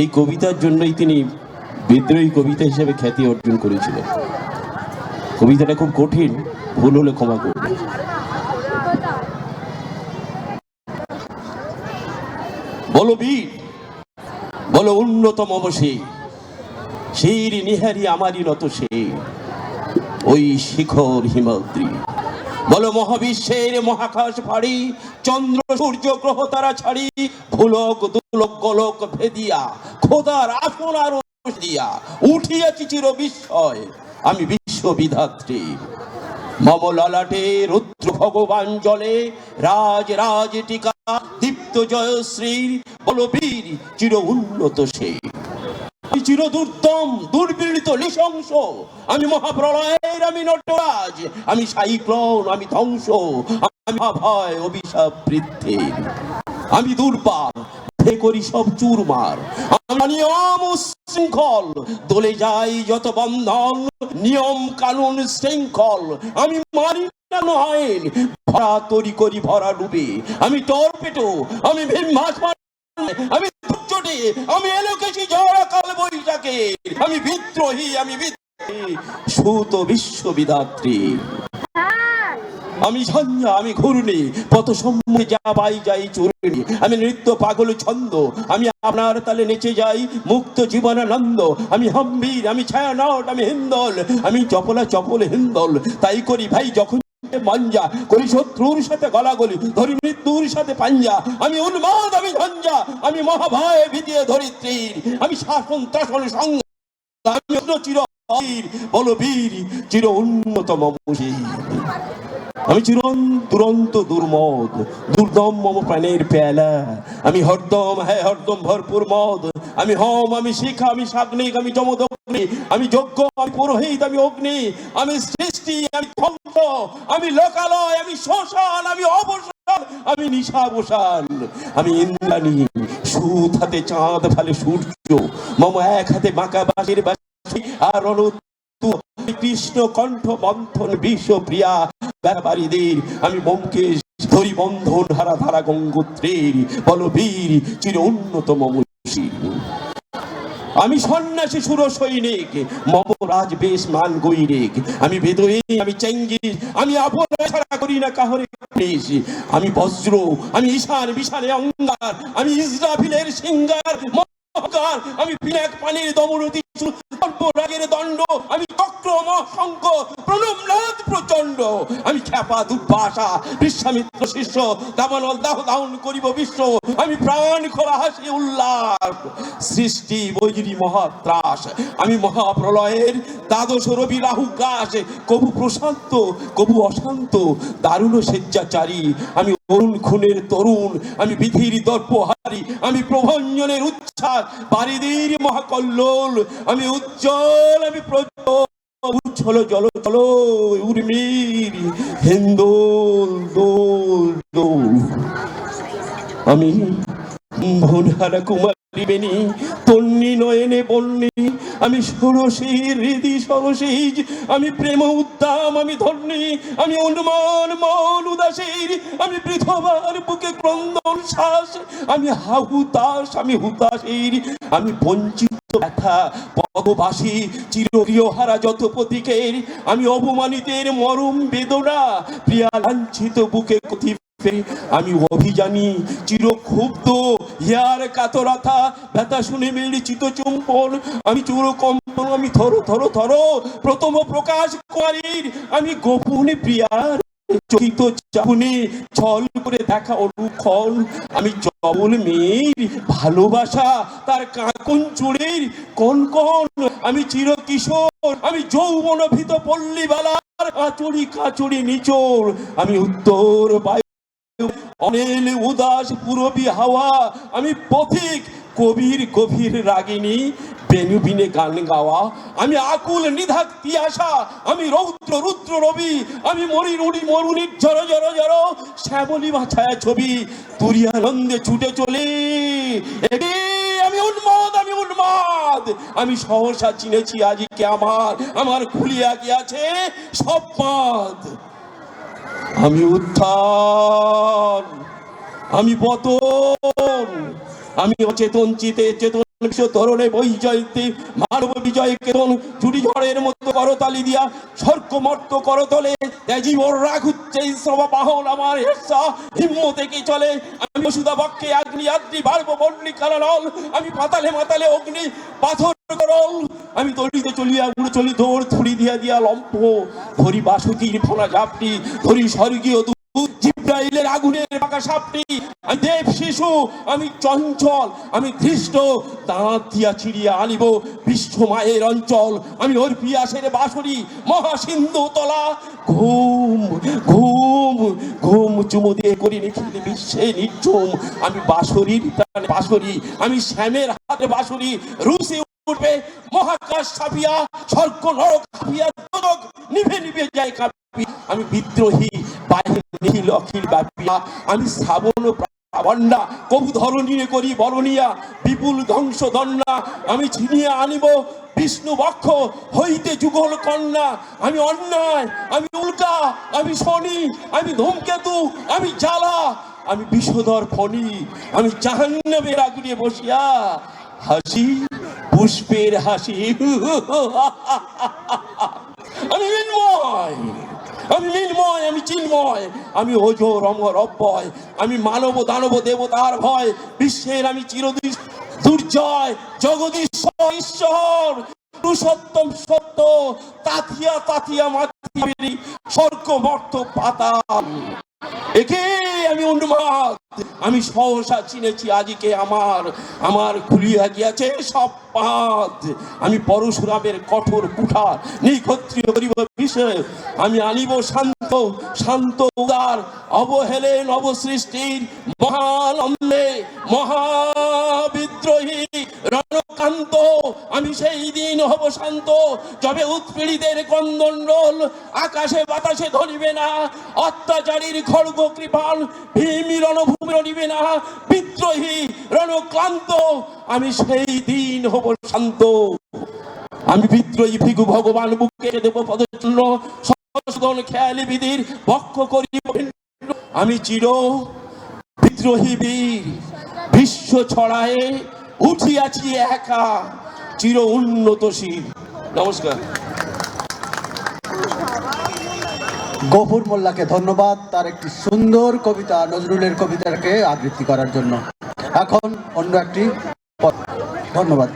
এই কবিতার জন্যই তিনি বিদ্রোহী কবিতা হিসেবে খ্যাতি অর্জন করেছিলেন। কবিতাটা খুব কঠিন, ভুল হলে ক্ষমা করবেন। বলো বীর, বলো উন্নতম সে সেই নিহারি আমারই নত সে, ওই শিখর হিমাদ্রি। বলো মহাবিশ্বের মহাকাশ ফাড়ি, চন্দ্র সূর্য গ্রহ তারা ছাড়ি, ভুলক গোলক ভেদিয়া, খোদার আসন আর দিয়া। উঠিয়াছি চির বিস্ময় আমি বিশ্ববিধাত্রী। মম ললাটে রুদ্র ভগবান জলে রাজ রাজ টিকা, দীপ্ত জয়শ্রীর বলবীর চির উন্নত সে। আমি চির দুর্দম দুর্বীড়িত নৃশংস, আমি মহাপ্রলয়ের, আমি নটরাজ, আমি সাইক্লোন, আমি ধ্বংস, আমি ভয় অভিশাপ বৃদ্ধি। আমি দুর্বার ভে করি সব চুরমার। নিয়ম শৃঙ্খল দলে যাই যত বন্ধন, নিয়ম কানুন শৃঙ্খল। আমি মারি না ভরা তরি করি ভরা ডুবে। আমি টর্পেটো, আমি ভীম মাছ আমি আমি কাল আমি বিদ্রোহী আমি বিদ্রোহী, সুত বিশ্ববিদাত্রী আমি ঝঞ্ঝা আমি ঘূর্ণি পথ সম্মুখে যা পাই যাই চূর্ণি আমি নৃত্য পাগল ছন্দ আমি আপনার তালে নেচে যাই মুক্ত জীবনানন্দ আমি হম্বীর আমি ছায়ানট আমি হিন্দল আমি চপলা চপল হিন্দল। তাই করি ভাই যখন মাঞ্জা করি শত্রুর সাথে গলাগলি ধরি মৃত্যুর সাথে পাঞ্জা। আমি উন্মাদ আমি ঝঞ্ঝা আমি মহাভয় ভীতিয়ে ধরিত্রীর আমি শাসন ত্রাসন সঙ্গ চির বীর, বলো বীর চির উন্নতম মুশির আমি চিরন দুরন্ত, দুর্মদ, দুর্দম মম প্রাণের পেলা আমি হরদম হ্যাঁ হরদম, ভরপুর মদ। আমি হম, আমি শিখা, আমি সাগ্নিক, আমি যমদ আমি যজ্ঞ, আমি পুরোহিত, আমি অগ্নি। আমি সৃষ্টি, আমি ধ্বংস আমি লোকালয়, আমি শ্মশান, আমি অবসান আমি নিশাবসান। আমি ইন্দ্রাণী সুত হাতে চাঁদ, ফালে সূর্য। মম এক হাতে বাঁকা বাঁশের বাঁশি আর অনু কৃষ্ণ কণ্ঠ মন্থন বিশ্ব প্রিয়া ব্যাপারীদের, আমি বোমকেশ ধরি বন্ধন হারা ধারা গঙ্গোত্রের বলবীর চির উন্নতম মুশির আমি সন্ন্যাসী সুর সৈনিক, মম রাজ বেশ মান গৈরিক। আমি বেদয়ী, আমি চেঙ্গিস আমি আপন ছাড়া করি না কাহরে আমি বজ্র, আমি ঈশান বিশালে অঙ্গার। আমি ইসরাফিলের সিঙ্গার আমি পিনাক পানির দমনতি রাগের দণ্ড, আমি চক্র আমি খ্যাপা দুর্বাসা বিশ্বামিত্র শিষ্য দাহ করিব বিশ্ব, আমি প্রাণ খোলা হাসি উল্লাস, সৃষ্টি মহাত্রাস, আমি মহাপ্রলয়ের দ্বাদশ রবি রাহু গ্রাস কবু প্রশান্ত, কবু অশান্ত, দারুণ স্বেচ্ছাচারী আমি অরুণ খুনের তরুণ, আমি বিধির দর্পহারি, আমি প্রভঞ্জনের উচ্ছ্বাস বারিদির মহাকল্লোল, আমি উজ্জ্বল, আমি প্রজ্জ্বল জল চল উর্মির হেন্দোল, দোল দোল। আমি ভনহারা কুমারী বেনি তন্নি নয়নে বন্নি আমি সরসীর হৃদি সরসীজ আমি প্রেম উদ্দাম, আমি ধন্যী, আমি অনুমান মন উদাসীর আমি পৃথবার বুকে ক্রন্দন শ্বাস, আমি হাহুতাস আমি হুতাশীর, আমি বঞ্চিত ব্যথা, পদবাসী চিরগৃহহারা যত প্রতীকের, আমি অপমানিতের মরম বেদনা, প্রিয়া লাঞ্ছিত বুকে কথি আমি অভিজানী চির ক্ষুব্ধ হিয়ার কাতরথা, ব্যথা শুনে চিত চুম্বন। আমি চুর কম্পন আমি থর থর থর। প্রথম প্রকাশ কুমারীর, আমি গোপনে প্রিয়ার চকিত ছল করে দেখা অনুক্ষণ। আমি মেয়ের ভালোবাসা, তার কাকন চুড়ের কোন কোন আমি চির কিশোর আমি যৌবন ভীত পল্লীবালার আচড়ি কাচড়ি নিচোর। আমি উত্তর বায়ু অনিল উদাস পুরবী হাওয়া, আমি পথিক, কবির গভীর রাগিনী, বেনুবিনে গান গাওয়া, আমি আকুল নিধাক তিয়াসা আমি রৌদ্র রুদ্র রবি, আমি মরির উড়ি মরুনির জড় জড় জড় শ্যামলী বা ছায়া ছবি তুরি আনন্দে ছুটে চলে। একে আমি উন্মাদ আমি উন্মাদ, আমি সহসা চিনেছি আজকে আমার আমার খুলিয়া গিয়াছে সব পাদ আমি উত্থান আমি পতন আমি অচেতন চিতে চেতন তরণে মানব বিজয় কেতন ঝড়ের মতো করতালি দিয়া করতলে রাগ বাহন আমার হেসা চলে? আমি ওষুধা বক্ষে আগ্নি আগ্নি বাড়বো বন্যি কারণ আমি পাতালে মাতালে অগ্নি, পাথর করল আমি দড়িতে চলিয়া উড়ে চলি দৌড় থুড়ি দিয়া দিয়া লম্প। ধরি বাসুকির ফোনা ঝাপটি, ধরি স্বর্গীয় জিব্রাইলের আগুনের পাকা সাপটি, আমি দেব শিশু, আমি চঞ্চল, আমি ধৃষ্ট, দাঁত দিয়া ছিড়িয়া আনিব বিশ্ব মায়ের অঞ্চল। আমি ওর পিয়াসের বাসরি মহাসিন্ধু তলা। ঘুম ঘুম ঘুম চুমু দিয়ে করি নিখিল বিশ্বে নির্ঝুম। আমি প্রাণে বাসরি আমি শ্যামের হাতে বাসরি রুসি উঠবে মহাকাশ ছাপিয়া স্বর্গ নরক নিভে নিভে যায় কাঁপি আমি বিদ্রোহী বাহিনী অখিল ব্যাপিয়া। আমি শ্রাবণ কবু করি বরণিয়া, বিপুল ধ্বংস আমি ছিনিয়ে আনিব বিষ্ণু বক্ষ, হইতে যুগল কন্যা। আমি অন্যায়, আমি উল্কা, আমি শনি, আমি ধূমকেতু, আমি জ্বালা। আমি বিষধর ফণি, আমি জাহান্নামের আগুনে বসিয়া হাসি পুষ্পের হাসি। আমি মিন্ময়। আমি মিন্ময়, আমি চিন্ময়। আমি ওজ রমর অব্যয়। আমি মানব, দানব, দেবতার ভয়। বিশ্বের আমি চিরদিন দুর্জয়। জগদীশ ঈশ্বর, পুরুষোত্তম সত্য। তাথিয়া তাথিয়া মাথি স্বর্গ মর্ত একে আমি উন্মাদ আমি সহসা চিনেছি, আজকে আমার আমার খুলিয়া গিয়াছে সব পাদ। আমি পরশুরামের কঠোর কুঠার, নিক্ষত্রিয় করিব বিষয় আমি আনিব শান্ত শান্ত উদার, অবহেলে নবসৃষ্টির মহানন্দে মহাবিদ্রোহী রণকান্ত। আমি সেই দিন হব শান্ত, যবে উৎপীড়িতের কন্দন্ডল আকাশে বাতাসে ধরিবে না, অত্যাচারীর খড়গ কৃপাল, ভীমি রণভূমি রণিবে না, বিদ্রোহী রণক্লান্ত। আমি সেই দিন হব শান্ত। আমি বিদ্রোহী, ভিগু ভগবান বুকে দেব পদচিহ্ন সংশোধন খেয়ালি বিধির বক্ষ ভিন্ন। আমি চির বিদ্রোহী বীর। বিশ্ব ছড়ায়ে উঠিয়াছি একা, চির উন্নতশীল নমস্কার। গফুর মোল্লাকে ধন্যবাদ তার একটি সুন্দর কবিতা, নজরুলের কবিতাকে আবৃত্তি করার জন্য। এখন অন্য একটি ধন্যবাদ।